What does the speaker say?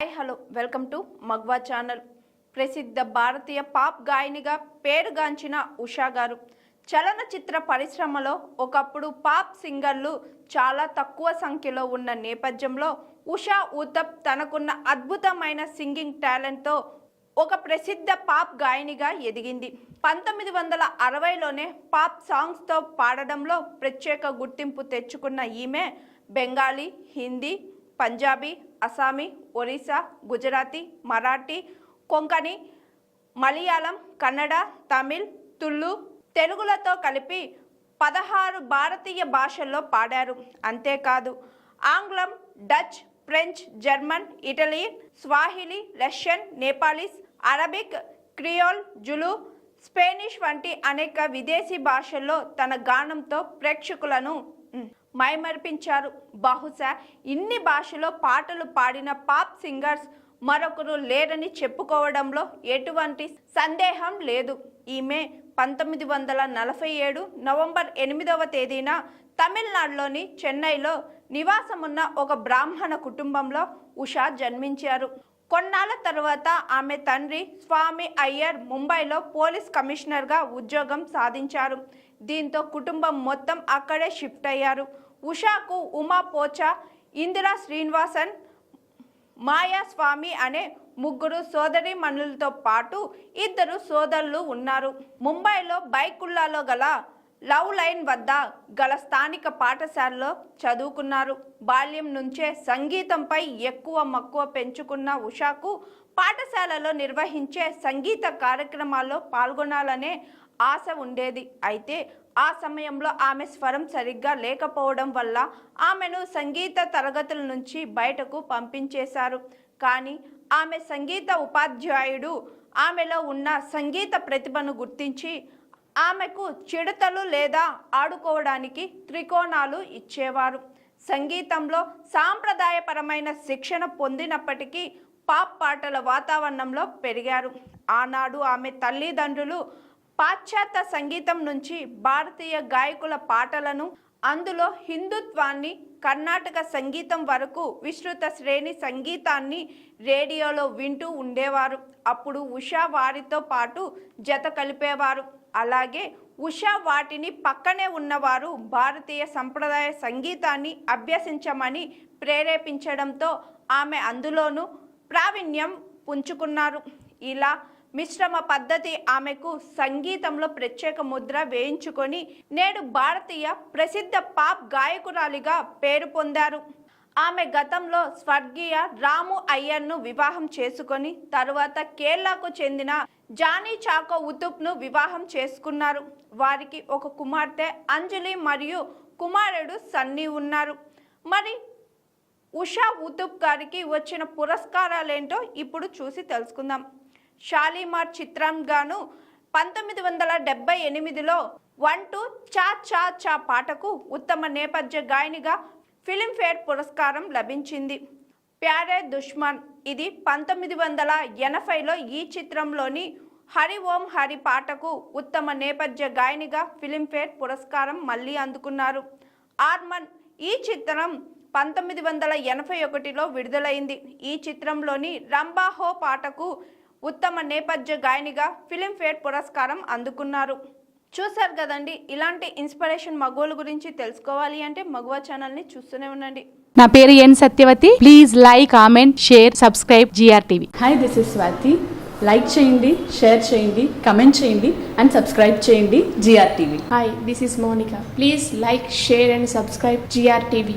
Hi hello welcome to మగ్వా channel ప్రసిద్ధ భారతీయ పాప్ గాయనిగా పేరుగాంచిన ఉషా గారు. చలనచిత్ర పరిశ్రమలో ఒకప్పుడు పాప్ సింగర్లు చాలా తక్కువ సంఖ్యలో ఉన్న నేపథ్యంలో ఉషా ఉతప్ తనకున్న అద్భుతమైన సింగింగ్ టాలెంట్తో ఒక ప్రసిద్ధ పాప్ గాయనిగా ఎదిగింది. పంతొమ్మిది వందల అరవైలోనే పాప్ సాంగ్స్తో పాడడంలో ప్రత్యేక గుర్తింపు తెచ్చుకున్న ఈమె బెంగాలీ హిందీ పంజాబీ అస్సామీ ఒరిస్సా గుజరాతీ మరాఠీ కొంకణి మలయాళం కన్నడ తమిళ్ తుళ్ళు తెలుగులతో కలిపి పదహారు భారతీయ భాషల్లో పాడారు. అంతేకాదు ఆంగ్లం Dutch French German Italy Swahili Russian Nepalese Arabic Creole Zulu Spanish వంటి అనేక విదేశీ భాషల్లో తన గానంతో ప్రేక్షకులను మైమర్పించారు. బహుశా ఇన్ని భాషలో పాటలు పాడిన పాప్ సింగర్స్ మరొకరు లేరని చెప్పుకోవడంలో ఎటువంటి సందేహం లేదు. ఈమె పంతొమ్మిది వందల నలభై ఏడు నవంబర్ ఎనిమిదవ తేదీన తమిళనాడులోని చెన్నైలో నివాసమున్న ఒక బ్రాహ్మణ కుటుంబంలో ఉషా జన్మించారు. కొన్నాళ్ళ తర్వాత ఆమె తండ్రి స్వామి అయ్యర్ ముంబైలో పోలీస్ కమిషనర్గా ఉద్యోగం సాధించారు. దీంతో కుటుంబం మొత్తం అక్కడే షిఫ్ట్ అయ్యారు. ఉషాకు ఉమా పోచా ఇందిరా శ్రీనివాసన్ మాయా స్వామి అనే ముగ్గురు సోదరి మనులతో పాటు ఇద్దరు సోదరులు ఉన్నారు. ముంబైలో బైకుల్లాలో గల లవ్ లైన్ వద్ద గల స్థానిక పాఠశాలలో చదువుకున్నారు. బాల్యం నుంచే సంగీతంపై ఎక్కువ మక్కువ పెంచుకున్న ఉషాకు పాఠశాలలో నిర్వహించే సంగీత కార్యక్రమాల్లో పాల్గొనాలనే ఆశ ఉండేది. అయితే ఆ సమయంలో ఆమె స్వరం సరిగ్గా లేకపోవడం వల్ల ఆమెను సంగీత తరగతుల నుంచి బయటకు పంపించేశారు. కానీ ఆమె సంగీత ఉపాధ్యాయుడు ఆమెలో ఉన్న సంగీత ప్రతిభను గుర్తించి ఆమెకు చిడతలు లేదా ఆడుకోవడానికి త్రికోణాలు ఇచ్చేవారు. సంగీతంలో సాంప్రదాయపరమైన శిక్షణ పొందినప్పటికీ పాప్ పాటల వాతావరణంలో పెరిగారు. ఆనాడు ఆమె తల్లిదండ్రులు పాశ్చాత్య సంగీతం నుంచి భారతీయ గాయకుల పాటలను అందులో హిందుత్వాన్ని కర్ణాటక సంగీతం వరకు విస్తృత శ్రేణి సంగీతాన్ని రేడియోలో వింటూ ఉండేవారు. అప్పుడు ఉషా వారితో పాటు జత కలిపేవారు. అలాగే ఉషా వాటిని పక్కనే ఉన్నవారు భారతీయ సంప్రదాయ సంగీతాన్ని అభ్యసించమని ప్రేరేపించడంతో ఆమె అందులోనూ ప్రావీణ్యం పుంజుకున్నారు ఇలా మిశ్రమ పద్ధతి ఆమెకు సంగీతంలో ప్రత్యేక ముద్ర వేయించుకొని నేడు భారతీయ ప్రసిద్ధ పాప్ గాయకురాలిగా పేరు పొందారు. ఆమె గతంలో స్వర్గీయ రాము అయ్యర్ను వివాహం చేసుకొని తరువాత కేరళకు చెందిన జానీ చాకో ఉతుప్ను వివాహం చేసుకున్నారు. వారికి ఒక కుమార్తె అంజలి మరియు కుమారుడు సన్నీ ఉన్నారు. మరి ఉషా ఉతుప్ గారికి వచ్చిన పురస్కారాలేంటో ఇప్పుడు చూసి తెలుసుకుందాం. షాలీమార్ చిత్రం గాను పంతొమ్మిది వందల డెబ్బై ఎనిమిదిలో వన్ టు చా చా చా పాటకు ఉత్తమ నేపథ్య గాయనిగా ఫిలింఫేర్ పురస్కారం లభించింది. ప్యారే దుష్మన్ ఇది పంతొమ్మిది వందల ఎనభైలో ఈ చిత్రంలోని హరి ఓం హరి పాటకు ఉత్తమ నేపథ్య గాయనిగా ఫిలింఫేర్ పురస్కారం మళ్ళీ అందుకున్నారు. ఆర్మన్ ఈ చిత్రం పంతొమ్మిది వందల ఎనభై ఒకటిలో విడుదలైంది. ఈ చిత్రంలోని రంబాహో పాటకు ఉత్తమ నేపథ్య గాయనిగా ఫిలింఫేర్ పురస్కారం అందుకున్నారు. చూశారు కదండి ఇలాంటి ఇన్స్పిరేషన్ మగోళ్ళ గురించి తెలుసుకోవాలి అంటే మగువ ఛానల్ని చూస్తూనే ఉండండి. నా పేరు N Satyavathi. Please like comment share subscribe GR TV hi this is Swathi like చేయండి షేర్ చేయండి కమెంట్ చేయండి అండ్ సబ్స్క్రైబ్ చేయండి GR TV Hi, this is Monica. Please like, share, and subscribe GRTV.